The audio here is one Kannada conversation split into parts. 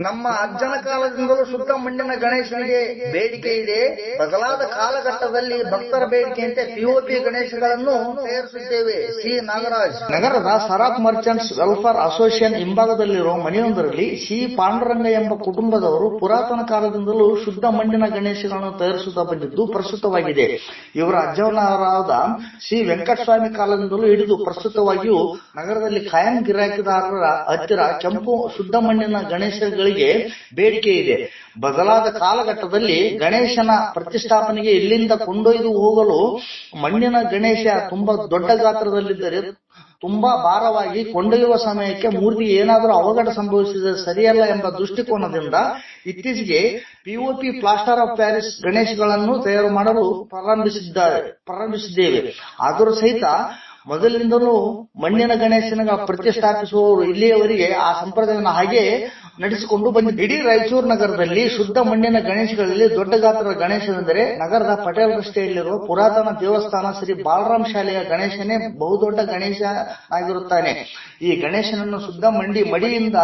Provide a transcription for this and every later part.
ನಮ್ಮ ಅಜ್ಜನ ಕಾಲದಿಂದಲೂ ಶುದ್ಧ ಮಣ್ಣಿನ ಗಣೇಶನಿಗೆ ಬೇಡಿಕೆ ಇದೆ. ಬದಲಾದ ಕಾಲಘಟ್ಟದಲ್ಲಿ ಭಕ್ತರ ಬೇಡಿಕೆಯಂತೆ ಪಿಒಪಿ ಗಣೇಶಗಳನ್ನು ತಯಾರಿಸುತ್ತೇವೆ. ಸಿ ನಾಗರಾಜ್. ನಗರದ ಸರಾಫ್ ಮರ್ಚೆಂಟ್ಸ್ ವೆಲ್ಫೇರ್ ಅಸೋಸಿಯೇಷನ್ ಹಿಂಭಾಗದಲ್ಲಿರುವ ಮನೆಯೊಂದರಲ್ಲಿ ಸಿ ಪಾಂಡುರಂಗ ಎಂಬ ಕುಟುಂಬದವರು ಪುರಾತನ ಕಾಲದಿಂದಲೂ ಶುದ್ಧ ಮಣ್ಣಿನ ಗಣೇಶಗಳನ್ನು ತಯಾರಿಸುತ್ತಾ ಬಂದಿದ್ದು ಪ್ರಸ್ತುತವಾಗಿದೆ. ಇವರ ಅಜ್ಜವನವರಾದ ಶ್ರೀ ವೆಂಕಟಸ್ವಾಮಿ ಕಾಲದಿಂದಲೂ ಹಿಡಿದು ಪ್ರಸ್ತುತವಾಗಿಯೂ ನಗರದಲ್ಲಿ ಕಾಯಂ ಗಿರಾಕಿದಾರರ ಹತ್ತಿರ ಕೆಂಪು ಶುದ್ಧ ಮಣ್ಣಿನ ಗಣೇಶಗಳಿಗೆ ಬೇಡಿಕೆ ಇದೆ. ಬದಲಾದ ಕಾಲಘಟ್ಟದಲ್ಲಿ ಗಣೇಶನ ಪ್ರತಿಷ್ಠಾಪನೆಗೆ ಇಲ್ಲಿಂದ ಕೊಂಡೊಯ್ದು ಹೋಗಲು ಮಣ್ಣಿನ ಗಣೇಶ ತುಂಬಾ ದೊಡ್ಡ ಗಾತ್ರದಲ್ಲಿದ್ದರೆ ತುಂಬಾ ಭಾರವಾಗಿ ಕೊಂಡೊಯ್ಯುವ ಸಮಯಕ್ಕೆ ಮೂರ್ತಿ ಏನಾದರೂ ಅವಘಡ ಸಂಭವಿಸಿದರೆ ಸರಿಯಲ್ಲ ಎಂಬ ದೃಷ್ಟಿಕೋನದಿಂದ ಇತ್ತೀಚೆಗೆ ಪಿಒಪಿ ಪ್ಲಾಸ್ಟರ್ ಆಫ್ ಪ್ಯಾರಿಸ್ ಗಣೇಶಗಳನ್ನು ತಯಾರು ಮಾಡಲು ಪ್ರಾರಂಭಿಸಿದ್ದಾರೆ, ಪ್ರಾರಂಭಿಸಿದ್ದೇವೆ. ಆದರೂ ಸಹಿತ ಮೊದಲಿನಿಂದಲೂ ಮಣ್ಣಿನ ಗಣೇಶನ ಪ್ರತಿಷ್ಠಾಪಿಸುವವರು ಇಲ್ಲಿಯವರೆಗೆ ಆ ಸಂಪ್ರದಾಯವನ್ನು ಹಾಗೆ ನಡೆಸಿಕೊಂಡು ಬಂದಿದೆ ಇಡೀ ರಾಯಚೂರು ನಗರದಲ್ಲಿ ಶುದ್ಧ ಮಣ್ಣಿನ ಗಣೇಶಗಳಲ್ಲಿ ದೊಡ್ಡ ಗಾತ್ರದ ಗಣೇಶನೆಂದರೆ ನಗರದ ಪಟೇಲ್ ರಸ್ತೆಯಲ್ಲಿರುವ ಪುರಾತನ ದೇವಸ್ಥಾನ ಶ್ರೀ ಬಾಲರಾಮ್ ಶಾಲೆಯ ಗಣೇಶನೇ ಬಹುದೊಡ್ಡ ಗಣೇಶ ಆಗಿರುತ್ತಾನೆ. ಈ ಗಣೇಶನನ್ನು ಶುದ್ಧ ಮಂಡಿ ಮಡಿಯಿಂದ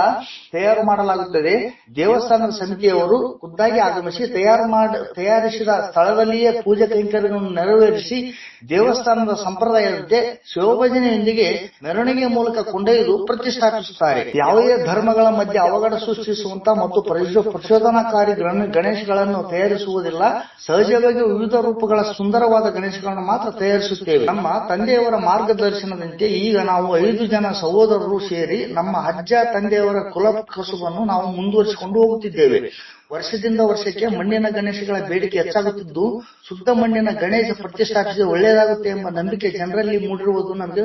ತಯಾರು ಮಾಡಲಾಗುತ್ತದೆ. ದೇವಸ್ಥಾನದ ಸಮಿತಿಯವರು ಖುದ್ದಾಗಿ ಆಗಮಿಸಿ ತಯಾರು ಮಾಡ, ತಯಾರಿಸಿದ ಸ್ಥಳದಲ್ಲಿಯೇ ಪೂಜೆ ಕೈಂಕರ್ಯಗಳನ್ನು ನೆರವೇರಿಸಿ ದೇವಸ್ಥಾನದ ಸಂಪ್ರದಾಯದಂತೆ ಶಿವಭಜನೆಯೊಂದಿಗೆ ಮೆರವಣಿಗೆ ಮೂಲಕ ಕೊಂಡೊಯ್ದು ಪ್ರತಿಷ್ಠಾಪಿಸುತ್ತಾರೆ. ಯಾವುದೇ ಧರ್ಮಗಳ ಮಧ್ಯೆ ಅವಘಡ ಸೃಷ್ಟಿಸುವಂತ ಮತ್ತು ಪ್ರಚೋ- ಪ್ರಚೋದನಾಕಾರಿ ಗಣ- ಗಣೇಶಗಳನ್ನು ತಯಾರಿಸುವುದಿಲ್ಲ. ಸಹಜವಾಗಿ ವಿವಿಧ ರೂಪಗಳ ಸುಂದರವಾದ ಗಣೇಶಗಳನ್ನು ಮಾತ್ರ ತಯಾರಿಸುತ್ತೇವೆ. ನಮ್ಮ ತಂದೆಯವರ ಮಾರ್ಗದರ್ಶನದಂತೆ ಈಗ ನಾವು ಐದು ಜನ ಸಹೋದರರು ಸೇರಿ ನಮ್ಮ ಅಜ್ಜ, ತಂದೆಯವರ ಕುಲ ಕಸುಬನ್ನು ನಾವು ಮುಂದುವರಿಸಿಕೊಂಡು ಹೋಗುತ್ತಿದ್ದೇವೆ. ವರ್ಷದಿಂದ ವರ್ಷಕ್ಕೆ ಮಣ್ಣಿನ ಗಣೇಶಗಳ ಬೇಡಿಕೆ ಹೆಚ್ಚಾಗುತ್ತಿದ್ದು ಶುದ್ಧ ಮಣ್ಣಿನ ಗಣೇಶ ಪ್ರತಿಷ್ಠಾಪಿಸಿ ಒಳ್ಳೆಯದಾಗುತ್ತೆ ಎಂಬ ನಂಬಿಕೆ ಜನರಲ್ಲಿ ಮೂಡಿರುವುದು ನಮಗೆ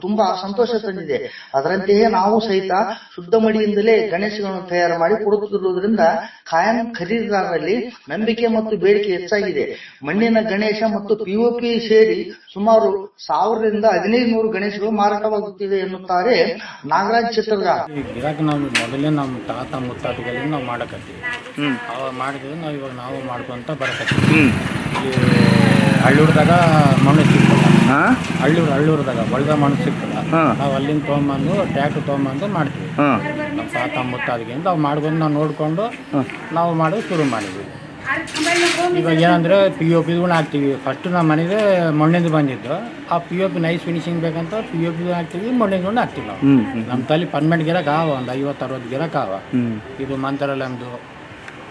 ತುಂಬಾ ಸಂತೋಷ ತಂದಿದೆ. ಅದರಂತೆಯೇ ನಾವು ಸಹಿತ ಶುದ್ಧ ಮಡಿಯಿಂದಲೇ ಗಣೇಶಗಳನ್ನು ತಯಾರು ಮಾಡಿ ಕೊಡುತ್ತಿರುವುದರಿಂದ ಕಾಯಂ ಖರೀದಿದಾರರಲ್ಲಿ ನಂಬಿಕೆ ಮತ್ತು ಬೇಡಿಕೆ ಹೆಚ್ಚಾಗಿದೆ. ಮಣ್ಣಿನ ಗಣೇಶ ಮತ್ತು ಪಿಒಪಿ ಸೇರಿ ಸುಮಾರು ಸಾವಿರದಿಂದ ಹದಿನೈದು ನೂರು ಗಣೇಶಗಳು ಮಾರಾಟವಾಗುತ್ತಿದೆ ಎನ್ನುತ್ತಾರೆ ನಾಗರಾಜ್ ನಾವು ಮೊದಲೇ ನಮ್ಮ ತಾತ ಮಾಡಕತ್ತೀವಿ. ಅವಾಗ ಮಾಡಿದ್ರೆ ನಾವು ಇವಾಗ ನಾವು ಮಾಡ್ಕೊಂತ ಬರಕತ್ತೀವಿ. ಇಲ್ಲಿ ಹಳ್ಳೂರ್ದಾಗ ಮಣ್ಣು ಸಿಕ್ಕಲ್ಲ ಹಳ್ಳೂರು ಹಳ್ಳೂರ್ದಾಗ ಒಳ್ಳೆ ಮಣ್ಣು ಸಿಕ್ಕಲ್ಲ ನಾವು ಅಲ್ಲಿಂದ ತೊಗೊಂಬಂದು ಟ್ಯಾಕ್ಟ್ರ್ ತೊಗೊಂಬಂದು ಮಾಡ್ತೀವಿ. ನಮ್ಮ ತಾತ ಅದ್ಕಿಂದ ನಾವು ಮಾಡ್ಕೊಂಡು ನಾವು ನೋಡಿಕೊಂಡು ನಾವು ಮಾಡೋದು ಶುರು ಮಾಡಿದ್ವಿ. ಇವಾಗ ಏನಂದ್ರೆ ಪಿ ಒ ಪಿಗೂ ಹಾಕ್ತೀವಿ. ಫಸ್ಟ್ ನಮ್ಮ ಮನೆಗೆ ಮಣ್ಣಿಂದ ಬಂದಿದ್ದು. ಆ P O P nice finishing ಬೇಕಂತ ಪಿ ಒ ಪಿ ಹಾಕ್ತೀವಿ ಮಣ್ಣಿಂದ ಹಾಕ್ತೀವಿ ನಾವು. ನಮ್ಮ ತಲೆ ಪರ್ಮನೆಂಟ್ ಗಿರಕ್ಕೆ ಆವ ಒಂದು ಐವತ್ತು ಅರವತ್ತು ಗಿರಕ್ಕೆ ಆವ. ಇದು ಮಂತ್ರಾಲಯಮ್ದು.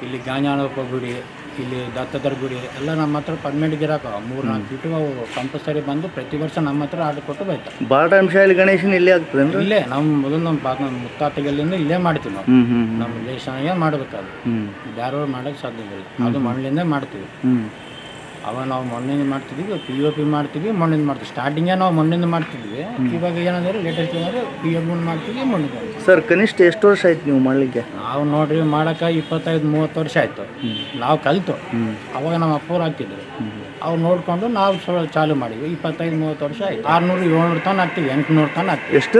ಇಲ್ಲಿ ಗಾಂಜಾಣಪ್ಪ ಗುಡಿ ಇಲ್ಲಿ ದತ್ತದರ ಗುಡಿ ಎಲ್ಲ ನಮ್ಮ ಹತ್ರ ಪರ್ಮನೆಂಟ್ ಗಿರಾಕ ಮೂರು ನಾಲ್ಕು ಫೀಟು ಅವು ಕಂಪಲ್ಸರಿ ಬಂದು ಪ್ರತಿ ವರ್ಷ ನಮ್ಮ ಹತ್ರ ಆರ್ಡರ್ ಕೊಟ್ಟು ಬೈತಾರೆ. ಬಾಲರಾಮ್ ಗಣೇಶನ ಗಣೇಶನ್ ಇಲ್ಲೇ ಆಗ್ತದೆ ಇಲ್ಲೇ ನಮ್ಮ ಮೊದಲು ನಮ್ಮ ಪಾಪ ನಮ್ಮ ಮುತ್ತಾತಗಲ್ಲಿಂದ ಇಲ್ಲೇ ಮಾಡ್ತೀವಿ ನಾವು. ನಮ್ಮ ದೇಶನಾಗೆ ಮಾಡ್ಬೇಕು ಅದು ಬೇರೆಯವ್ರು ಮಾಡೋಕ್ಕೆ ಸಾಧ್ಯ ಇಲ್ಲ ಅದು ಮಣ್ಣಿಂದ ಮಾಡ್ತೀವಿ. ಅವಾಗ ನಾವು ಮೊನ್ನೆಯಿಂದ ಮಾಡ್ತಿದ್ವಿ ಪಿ ಒ ಪಿ ಮಾಡ್ತೀವಿ ಮಣ್ಣಿಂದ ಮಾಡ್ತೀವಿ ಸ್ಟಾರ್ಟಿಂಗೇ ನಾವು ಮಣ್ಣಿಂದ ಮಾಡ್ತಿದ್ವಿ. ಇವಾಗ ಏನಂದ್ರೆ ಲೇಟೆಸ್ಟ್ ಏನಂದ್ರೆ ಪಿ ಒ ಪಿ ಮಾಡ್ತೀವಿ ಮಣ್ಣಿಂದ ಸರ್ ಕನಿಷ್ಠ ಎಷ್ಟು ವರ್ಷ ಆಯ್ತು ನೀವು ಮಾಡಲಿಕ್ಕೆ? ನಾವು ನೋಡ್ರಿ ಮಾಡಕ್ಕೆ ಇಪ್ಪತ್ತೈದು ಮೂವತ್ತು ವರ್ಷ ಆಯಿತು. ನಾವು ಕಲಿತು. ಅವಾಗ ನಮ್ಮ ಅಪ್ಪವ್ರು ಹಾಕಿದ್ರು. ಅವ್ರು ನೋಡ್ಕೊಂಡು ನಾವು ಚಾಲು ಮಾಡಿದ್ವಿ. ಇಪ್ಪತ್ತೈದು ಮೂವತ್ತು ವರ್ಷ ಆಯ್ತು. ಆರ್ನೂರು ಏಳ್ನೂರು ತನ ಹಾಕ್ತೀವಿ ಎಂಟುನೂರು ತನ ಹಾಕ್ತೀವಿ. ಎಷ್ಟು?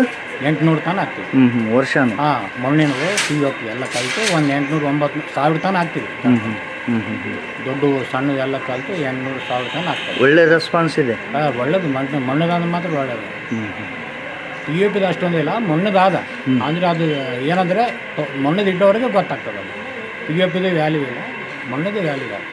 ಎಂಟುನೂರು ತನ ಹಾಕ್ತೀವಿ. ಹ್ಞೂ ವರ್ಷ ವರ್ಷಾನು. ಹಾಂ ಮೊನ್ನೆ ಪಿ ಒ ಪಿ ಎಲ್ಲ ಕಲಿತು ಒಂದು ಎಂಟುನೂರು ಒಂಬತ್ತು ಸಾವಿರ ತನ ಹಾಕ್ತೀವಿ. ದೊಡ್ಡ ಸಣ್ಣ ಎಲ್ಲ ಕಲಿತು ಎಂಟುನೂರು ಸಾವಿರ ತನಕ ಆಗ್ತದೆ. ಒಳ್ಳೆ ರೆಸ್ಪಾನ್ಸ್ ಇದೆ. ಹಾಂ ಒಳ್ಳೇದು ಮಣ್ಣು ಮಣ್ಣದಾದ ಮಾತ್ರ ಒಳ್ಳೇದು. ಪಿ ಯು ಪಿದು ಅಷ್ಟೊಂದಿಲ್ಲ ಮಣ್ಣದಾದ. ಅಂದರೆ ಅದು ಏನಂದರೆ ಮಣ್ಣದು ಗೊತ್ತಾಗ್ತದೆ ಅದು. ಪಿ ಯು ಪಿದು ವ್ಯಾಲ್ಯೂ ಇಲ್ಲ ಮಣ್ಣದು ವ್ಯಾಲ್ಯೂ ಇಲ್ಲ.